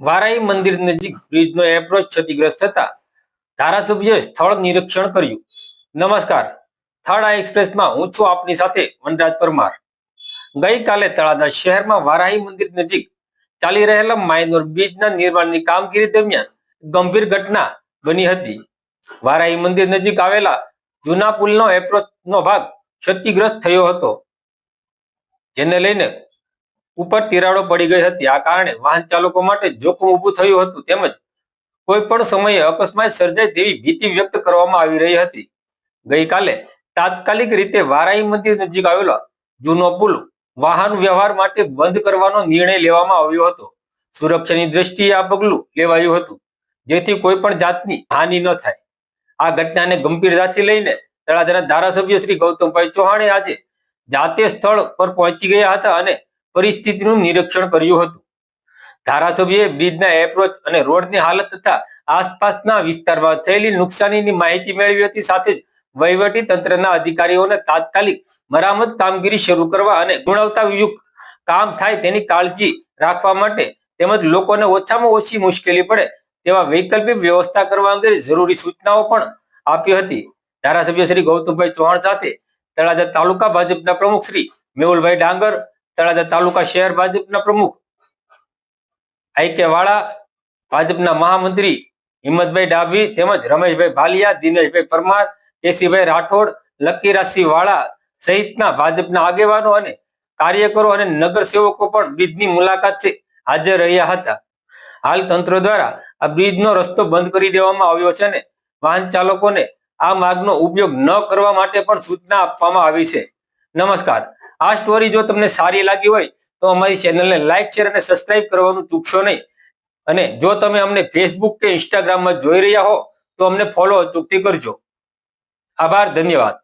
વારાઈ મંદિર નજીક બ્રિજનો એપ્રોચ ક્ષતિગ્રસ્ત થતા ધારાસભ્યએ સ્થળ નિરીક્ષણ કર્યું. નમસ્કાર થર્ડ આ એક્સપ્રેસમાં હું છું આપની સાથે વનરાજ પરમાર. ગઈકાલે તળાજા શહેરમાં વારાહી મંદિર નજીક ચાલી રહેલા માઇનોર બ્રિજના નિર્માણની કામગીરી દરમિયાન ગંભીર ઘટના બની હતી. વારાહી મંદિર નજીક આવેલા જૂના પુલનો એપ્રોચનો ભાગ ક્ષતિગ્રસ્ત થયો હતો. જેને લઈને ઉપર તિરાડો પડી ગઈ હતી. આ કારણે વાહન ચાલકો માટે જોખમ ઊભું થયું હતું. તેમજ કોઈ પણ સમયે અકસ્માત સર્જાય તેવી ભીતિ વ્યક્ત કરવામાં આવી રહી હતી. ગઈકાલે તાત્કાલિક રીતે વારાઈ મંદિર નજીક આવેલો જૂનો પુલ વાહન વ્યવહાર માટે બંધ કરવાનો નિર્ણય લેવામાં આવ્યો હતો. સુરક્ષાની દ્રષ્ટિએ આ પગલું લેવાયું હતું, જેથી કોઈ પણ જાતની હાનિ ન થાય. આ ઘટનાને ગંભીરતાથી લઈને તળાજાના ધારાસભ્ય શ્રી ગૌતમભાઈ ચૌહાણે આજે જાતે સ્થળ પર પહોંચી ગયા હતા અને પરિસ્થિતિનું નિરીક્ષણ કર્યું હતું. ધારાસભ્યએ બ્રિજના એપ્રોચ અને રોડની હાલત તથા આસપાસના વિસ્તારમાં થયેલી નુકસાનીની માહિતી મેળવી હતી. સાથે જ વહીવટી તંત્રના અધિકારીઓને તાત્કાલિક મરામત કામગીરી શરૂ કરવા અને ગુણવત્તાયુક્ત કામ થાય તેની કાળજી રાખવા માટે તેમજ લોકોને ઓછામાં ઓછી મુશ્કેલી પડે તેવા વૈકલ્પિક વ્યવસ્થા કરવા અંગે જરૂરી સૂચનાઓ પણ આપી હતી. ધારાસભ્ય શ્રી ગૌતમભાઈ ચૌહાણ સાથે તળાજા તાલુકા ભાજપના પ્રમુખ શ્રી મેહુલભાઈ ડાંગર તળાજા તાલુકા શહેર ભાજપના પ્રમુખ. આઈ વાળા ભાજપના મહામંત્રી હિંમતભાઈ ડાભી તેમજ રમેશભાઈ ભાલિયા, દિનેશભાઈ પરમાર, કેસીભાઈ રાઠોડ લકીરાજસિંહ વાળા સહિતના ભાજપના આગેવાનો અને કાર્યકરો અને નગરસેવકો પણ બ્રિજની મુલાકાતથી હાજર રહ્યા હતા. હાલ તંત્ર દ્વારા આ બ્રિજનો રસ્તો બંધ કરી દેવામાં આવ્યો છે અને વાહન ચાલકોને આ માર્ગનો ઉપયોગ ન કરવા માટે પણ સૂચના આપવામાં આવી છે. નમસ્કાર. આ સ્ટોરી જો તમને સારી લાગી હોય, તો અમારી ચેનલને લાઈક શેર અને સબસ્ક્રાઇબ કરવાનું ચૂકશો નહીં. અને જો તમે અમને ફેસબુક કે ઇન્સ્ટાગ્રામમાં જોઈ રહ્યા હો, તો અમને ફોલો ચૂકતી કરજો. આભાર, ધન્યવાદ.